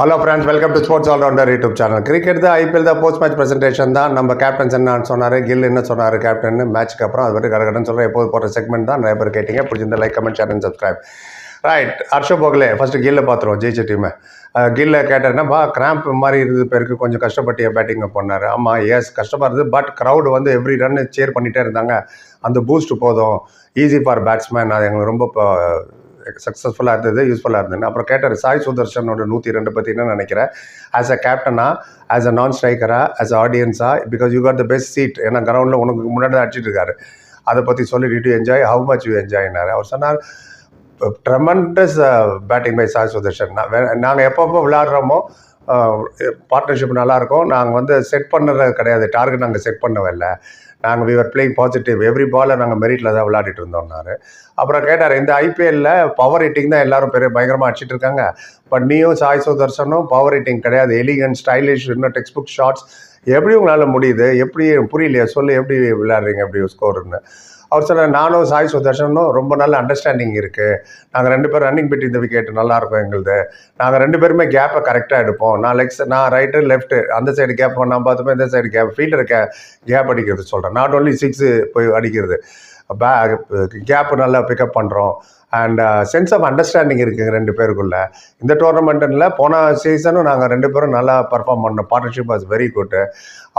Hello friends welcome to sports allrounder YouTube channel cricket தான் IPL தான் post match presentation தான். நம்ம captains என்ன சொன்னார் கில் என்ன சொன்னார் கேப்டன் மேட்ச்க்கு அப்புறம் அது வரைக்கும் கடகடன் சொல்கிற எப்போது போகிற செக்மெண்ட் தான் நிறைய பேர் கேட்டிங்க. பிடிச்சிருந்த like comment share and subscribe right ஹர்ஷோ போகலே. ஃபஸ்ட்டு கில்ல பார்த்துருவோம் ஜெயிச்ச டீமை கில்ல கேட்டேன்னாப்பா கிராம்ப் மாதிரி இருந்தது பேருக்கு கொஞ்சம் கஷ்டப்பட்டு பேட்டிங்கை பண்ணார் ஆமாம் எஸ் கஷ்டமாக இருந்தது பட் க்ரௌடு வந்து எவ்ரி ரன் சேர் பண்ணிகிட்டே இருந்தாங்க. அந்த பூஸ்ட் போதும். ஈஸி ஃபார் பேட்ஸ்மேன் அது எங்களுக்கு ரொம்ப சக்ஸஸ்ஃபுல்லாக இருந்தது யூஸ்ஃபுல்லாக இருந்தது அப்புறம் கேட்டார் சாய் சுதர்ஷனோட நூற்றி ரெண்டு பற்றி என்ன நினைக்கிறேன் ஆஸ் அ கேப்டனா ஆஸ் அ நான் ஸ்ட்ரைக்கராக as a ஆடியன்ஸா because you got the best seat ஏன்னா கிரவுண்டில் உனக்கு முன்னாடி தான் அடிச்சிட்டு இருக்காரு. அதை பற்றி சொல்லி சொல்லிட்டு to enjoy how much you என்ஜாய்னார் அவர் சொன்னார் tremendous batting by Sai Sudharsan. நாங்கள் எப்பப்போ விளையாடுறோமோ பார்ட்னர்ஷிப் நல்லாயிருக்கும். நாங்கள் வந்து செட் பண்ணுறது கிடையாது. டார்கெட் நாங்கள் செட் பண்ணவே இல்லை. நாங்கள் விவர் பிளேயிங் பாசிட்டிவ் எவ்ரி பாலை நாங்கள் மெரிட்டில் தான் விளையாடிட்டு இருந்தோம்னாரு அப்புறம் கேட்டார் இந்த ஐபிஎல்ல பவர் ஹிட்டிங் தான் எல்லாரும் பெரிய பயங்கரமாக அடிச்சிட்டு இருக்காங்க. பட் நீயும் சாய் சுதர்சனும் பவர் ஹிட்டிங் கிடையாது. எலிகன் ஸ்டைலிஷ் இன்னும் டெக்ஸ்ட் புக் ஷார்ட்ஸ் எப்படி உங்களால் முடியுது? எப்படி புரியலையா? சொல்லு எப்படி விளையாடுறீங்க? எப்படி ஸ்கோர்னு அவர் சொன்னார் நானும் சாய் சுதர்ஷனும் ரொம்ப நல்ல அண்டர்ஸ்டாண்டிங் இருக்குது நாங்கள் ரெண்டு பேரும் ரன்னிங் பெட்டி இந்த விக்கெட் நல்லாயிருக்கும் எங்களுது. நாங்கள் ரெண்டு பேருமே கேப்பை கரெக்டாக எடுப்போம். நான் லெக்ஸ் நான் ரைட்டு லெஃப்ட்டு அந்த சைடு கேப் நான் பார்த்துப்பேன் இந்த சைடு கேப் ஃபீல்டர் கே கேப் அடிக்கிறது சொல்கிறேன் நாட் ஓன்லி சிக்ஸு போய் அடிக்கிறது. கேப்பு நல்லா பிக்கப் பண்ணுறோம் அண்ட் சென்ஸ் ஆஃப் அண்டர்ஸ்டாண்டிங் இருக்குங்க ரெண்டு பேருக்குள்ள. இந்த டோர்னமெண்ட்டில் போன சீசனும் நாங்கள் ரெண்டு பேரும் நல்லா பர்ஃபார்ம் பண்ணோம். பார்ட்னர்ஷிப் வாஸ் வெரி குட்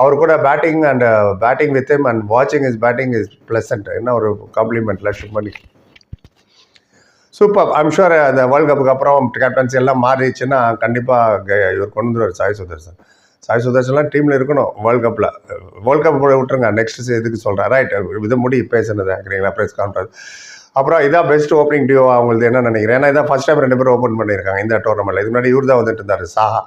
அவர் கூட batting and batting with him and வாட்சிங் இஸ் பேட்டிங் இஸ் ப்ளசன்ட் என்ன ஒரு காம்ப்ளிமெண்ட் ஷுமணி சூப்பர் ஐம் ஷூர் அந்த வேர்ல்ட் கப்புக்கு அப்புறம் கேப்டன்சி எல்லாம் மாறிடுச்சுன்னா கண்டிப்பாக இவர் கொண்டு வந்துருவார் சாய் சுதர்சன். சாய் சுதர்ஷன்லாம் டீமில் இருக்கணும் வேர்ல்ட் கப்பில் வேர்ல்ட் கப் விட்டுருங்க நெக்ஸ்ட் இதுக்கு சொல்கிறேன் ரைட் இது முடி பேசுனது சரிங்களா ப்ரெஸ் கான்ஃபரன்ஸ் அப்புறம் இதான் பெஸ்ட் ஓப்பனிங் டியோ அவங்களுக்கு என்ன நினைக்கிறேன்? ஏன்னா இதான் ஃபஸ்ட் டைம் ரெண்டு பேரும் ஓப்பன் பண்ணியிருக்காங்க இந்த டோர்னமெண்ட்டில் இது முன்னாடி இவர் தான் வந்துட்டு இருந்தார் சாஹா.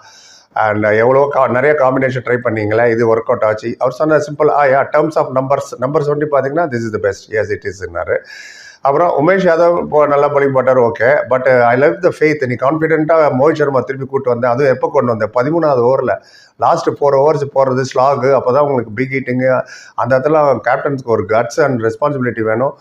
அண்ட் எவ்வளோ கா நிறைய காம்பினேஷன் ட்ரை பண்ணீங்களே இது ஒர்க் அவுட் ஆச்சு. அவர் சொன்ன simple ah yeah terms of numbers numbers ஒட்டி பார்த்தீங்கன்னா this is the best as it இஸ்னாரு அப்புறம் உமேஷ் யாதவ் இப்போ நல்லா பழி போட்டார் okay but I love the faith நீ கான்ஃபிடென்ட்டாக மோஹித் சர்மா திருப்பி கூட்டு வந்தேன் அதுவும் எப்போ கொண்டு வந்தேன் பதிமூணாவது ஓவரில் லாஸ்ட் ஃபோர் ஓவர்ஸ் போகிறது ஸ்லாகு அப்போ தான் உங்களுக்கு பிக் ஹீட்டிங்கு அந்த இடத்துல கேப்டன்ஸ்க்கு ஒரு கட்ஸ் அண்ட் ரெஸ்பான்சிபிலிட்டி வேணும்.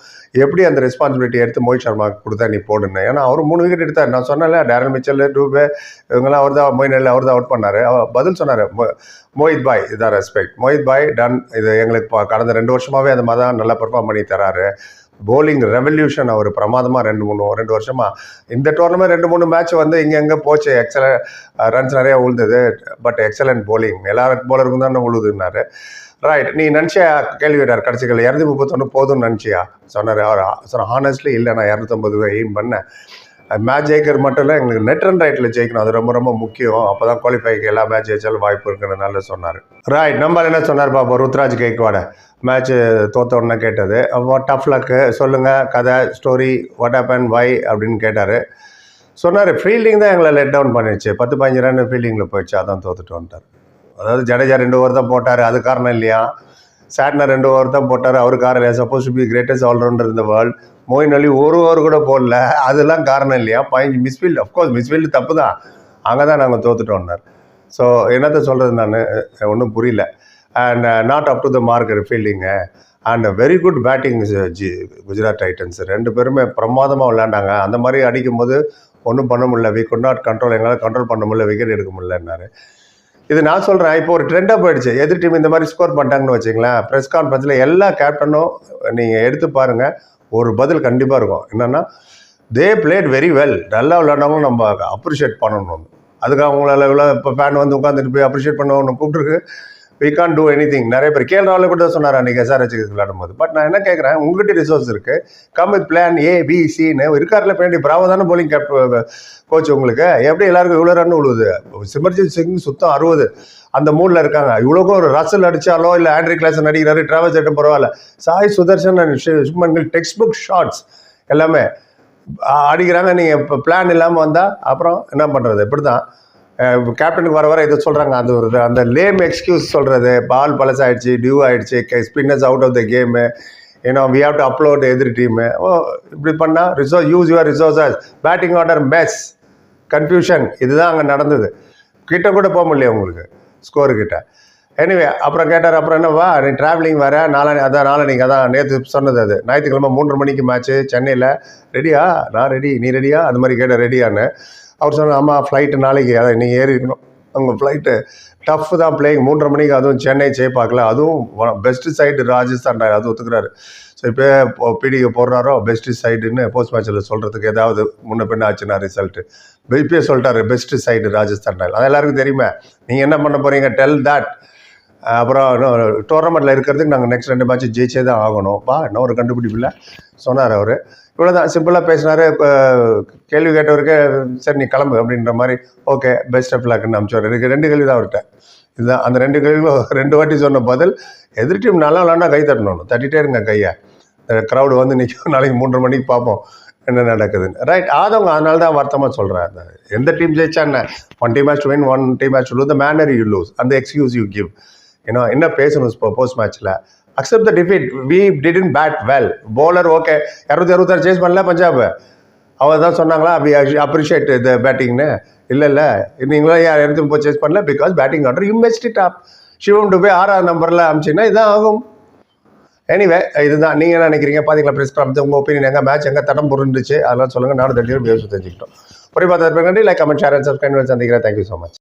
எப்படி அந்த ரெஸ்பான்சிபிலிட்டி எடுத்து மோஹித் சர்மா கொடுத்தா நீ போடுன்னு? ஏன்னா அவர் மூணு விக்கெட் எடுத்தார். நான் சொன்னேன்ல டேரல் மிச்சல் டூபே இவங்கெல்லாம் அவர் தான் மொயின் அவர் தான் அவுட் பண்ணார். அவர் பதில் சொன்னார் மோஹித் பாய் இதான் ரெஸ்பெக்ட் மோஹித் பாய் டன் இது எங்களுக்கு கடந்த ரெண்டு வருஷமாகவே அந்த மாதிரி தான் நல்லா பெர்ஃபார்ம் பண்ணி தராரு. போலிங் ரெவல்யூஷன் அவர் பிரமாதமாக ரெண்டு மூணு ரெண்டு வருஷமாக இந்த டோர்னமெண்ட் ரெண்டு மூணு மேட்ச் வந்து இங்கே எங்கே போச்சு? எக்ஸலன் ரன்ஸ் நிறையா உழுந்தது. பட் எக்ஸலண்ட் போலிங் எல்லா போலருக்கும் தான் உழுதுன்னாரு. ரைட் நீ நினச்சியா கேள்வி கேட்டார் கடைசிகள் இரநூத்தி முப்பத்தொன்று போதும்னு நினச்சியா? சொன்னார் அவர் சொன்ன ஹானஸ்ட்லி இல்லை நான் இரநூத்தம்பது எய்ம் பண்ணேன். மேட்ச் ஜெயிக்கிறது மட்டும் இல்லை எங்களுக்கு நெட் ரன் ரைட்டில் ஜெயிக்கணும். அது ரொம்ப ரொம்ப முக்கியம். அப்போ தான் குவாலிஃபைக்கு எல்லா மேட்ச் ஜெயிச்சாலும் வாய்ப்பு இருக்கிறதுனால சொன்னார். ரைட் நம்ம என்ன சொன்னார் பாப்பா ருத்ராஜ் கேக்வாட மேட்ச்சு தோத்த உடனே கேட்டது. அப்போ டஃப் லக்கு சொல்லுங்கள் கதை ஸ்டோரி வாட் ஹேப்பன் வை அப்படின்னு கேட்டார். சொன்னார் ஃபீல்டிங் தான் எங்களை லெட் டவுன் பண்ணிடுச்சு. பத்து பதினஞ்சு ரன் ஃபீல்டிங்கில் போயிடுச்சு. அதான் தோத்துட்டு வந்துட்டார். அதாவது ஜடேஜா ரெண்டு ஓவர் தான் போட்டார். அது காரணம் இல்லையா? சாட்னர் ரெண்டு ஓவர் தான் போட்டார். அவர் காரணம் இல்லையா? Supposed to be greatest allrounder இந்த வேர்ல்ட் மோயின் அலி ஒரு ஓவர் கூட போடல. அதெல்லாம் காரணம் இல்லையா? பதினஞ்சு மிஸ்ஃபீல்டு அஃப்கோர்ஸ் மிஸ்ஃபீல்டு தப்பு தான். அங்கே தான் நாங்கள் தோத்துட்டோம்னார். ஸோ என்னத்தை சொல்கிறது நான்? ஒன்றும் புரியல. And not up to the mark fielding and very good batting G Gujarat Titans ரெண்டு பேருமே பிரமாதமாக விளையாண்டாங்க. அந்த மாதிரி அடிக்கும்போது ஒன்றும் பண்ண முடியல. வி குட் நாட் கண்ட்ரோல் எங்களால் கண்ட்ரோல் பண்ண முடியல. விக்கெட் எடுக்க முடியலன்னாரு. இது நான் சொல்கிறேன் இப்போ ஒரு ட்ரெண்டாக போயிடுச்சு. எதிர் டீம் இந்த மாதிரி ஸ்கோர் பண்ணிட்டாங்கன்னு வச்சுங்களேன் ப்ரெஸ் கான்ஃபரன்ஸில் எல்லா கேப்டனும் நீங்கள் எடுத்து பாருங்கள் ஒரு பதில் கண்டிப்பாக இருக்கும். என்னென்னா தே பிளேட் வெரி வெல் நல்லா விளையாண்டவங்களும் நம்ம அப்ரிஷியேட் பண்ணணும். அதுக்கு அவங்களால இவ்வளோ இப்போ ஃபேன் வந்து உட்காந்துட்டு போய் அப்ரிஷியேட் பண்ண ஒன்று கூப்பிட்டுருக்கு. We can do anything நிறைய பேர் கேஎல் ராவில் கூட சொன்னார் அன்றைக்கி எஸ்ஆர்ஹெச் விளையாடும் போது பட் நான் என்ன கேட்குறேன் உங்கள்கிட்ட ரிசோர்ஸ் இருக்குது come with plan A B சின்னு இருக்கார்ல பேண்டி பிராவ தானே போலிங் கேப் கோச் உங்களுக்கு. எப்படி எல்லாருக்கும் இவ்வளோ ரன் விழுவுது சிமர்ஜித் சிங் சுத்தம் அறுபது. அந்த மூடில் இருக்காங்க. இவ்வளோக்கும் ஒரு ரசல் அடித்தாலோ இல்லை ஆண்ட்ரி கிளாஸ் நடிக்கிறாரு டிராவல் சட்டம் பரவாயில்ல. சாய் சுதர்ஷன் அண்ட் சுப்மன்கள் டெக்ஸ்ட் புக் ஷார்ட்ஸ் எல்லாமே. அடிக்கிறாங்க. நீங்கள் இப்போ பிளான் இல்லாமல் வந்தால் அப்புறம் என்ன பண்ணுறது இப்படி தான் கேப்டனுக்கு வர வர இது சொல்கிறாங்க அந்த ஒரு அந்த லேம் எக்ஸ்கியூஸ் சொல்கிறது பால் பழசாயிடுச்சு டியூ ஆகிடுச்சு spinners out of the game ஏன்னா வி ஹாவ் டு அப்லோட் எதிர் டீமு ஓ இப்படி பண்ணால் resource use your resources batting order mess confusion இதுதான் அங்கே நடந்தது. கிட்ட கூட போக முடியல உங்களுக்கு ஸ்கோரு கிட்ட. எனிவே அப்புறம் கேட்டார் அப்புறம் என்னவா நீ ட்ராவலிங் வர நாளை அதான் நாளானிக்கு அதான் நேற்று சொன்னது அது. ஞாயிற்றுக்கிழமை மூன்று மணிக்கு மேட்ச்சு சென்னையில். ரெடியா நான் ரெடி நீ ரெடியா அது மாதிரி கேட்டேன் ரெடியான்னு அவர் சொன்னார் ஆமாம் ஃப்ளைட்டு நாளைக்கு அதை நீங்கள் ஏறி இருக்கணும் ஃப்ளைட்டு டஃப் தான் பிளேயிங் மூன்றரை மணிக்கு அதுவும் சென்னை சேப்பாக்கில் அதுவும் பெஸ்ட் சைடு ராஜஸ்தான் அது ஒத்துக்கிறாரு. ஸோ இப்போ பிடிக்கு போடுறாரோ பெஸ்ட் சைடுன்னு போஸ்ட் மேட்ச்சில் சொல்கிறதுக்கு ஏதாவது முன்ன பின்ன ஆச்சுன்னா ரிசல்ட்டு இப்பயே சொல்லிட்டாரு பெஸ்ட் சைடு ராஜஸ்தான் அது எல்லாருக்கும் தெரியுமே. நீங்கள் என்ன பண்ண போகிறீங்க டெல் தட் அப்புறம் டோர்னமெண்ட்டில் இருக்கிறதுக்கு நாங்கள் நெக்ஸ்ட் ரெண்டு மேட்ச் ஜெயிச்சே தான் ஆகணும். பா என்ன ஒரு கண்டுபிடிப்பு சொன்னார் அவர். இவ்வளோ தான் சிம்பிளாக பேசினார். இப்போ கேள்வி கேட்டவருக்கு சரி நீ கிளம்பு அப்படின்ற மாதிரி ஓகே பெஸ்ட் ஆஃப் லக்னு அனுப்பிச்சார். எனக்கு ரெண்டு கேள்வி தான் அவர்கிட்ட. இதுதான் அந்த ரெண்டு கேள்விகளும் ரெண்டு வாட்டி சொன்ன பதில் எதிர் டீம் நல்லா விளாண்டா கை தட்டணும். தட்டிகிட்டே இருங்க கையை. க்ரௌடு வந்து நிற்கும் நாளைக்கு மூன்றரை மணிக்கு பார்ப்போம் என்ன நடக்குதுன்னு. ரைட் ஆதவங்க அதனால தான் வருத்தமாக சொல்கிறேன் எந்த டீம் ஜெயிச்சா என்ன? One team match win one team match lose the manner you lose அந்த எக்ஸ்கியூஸ் யூ கிவ் ஏன்னா என்ன பேசணும் இப்போ போஸ்ட் மேட்ச்சில் accept the defeat we didn't bat well bowler okay இரநூத்தி அறுபத்தாறு சேஸ் பண்ணல பஞ்சாப். அவர் தான் சொன்னாங்களா? அப்படி அப்ரிஷியேட் இந்த பேட்டிங்னு இல்லை இல்லை. நீங்களும் யார் இரநூத்தி முப்பது சேஸ் பண்ணல? Because batting order you messed it up Shivam to போய் ஆறாவது நம்பரில் அமிச்சிங்கன்னா இதுதான் ஆகும். எனிவே இதுதான். நீங்கள் என்ன நினைக்கிறீங்க? பார்த்தீங்களா ப்ரெஸ் கிளப் உங்கள் ஒப்பீனியன் எங்கே? மேட்ச் எங்கே? தடம் புரிஞ்சிச்சு. அதெல்லாம் சொல்லுங்கள் நானும் தட்டி வியூஸ் தெரிஞ்சுக்கிட்டோம் ஒரே பார்த்து like comment share and subscribe சந்திக்கிறேன். Thank you so much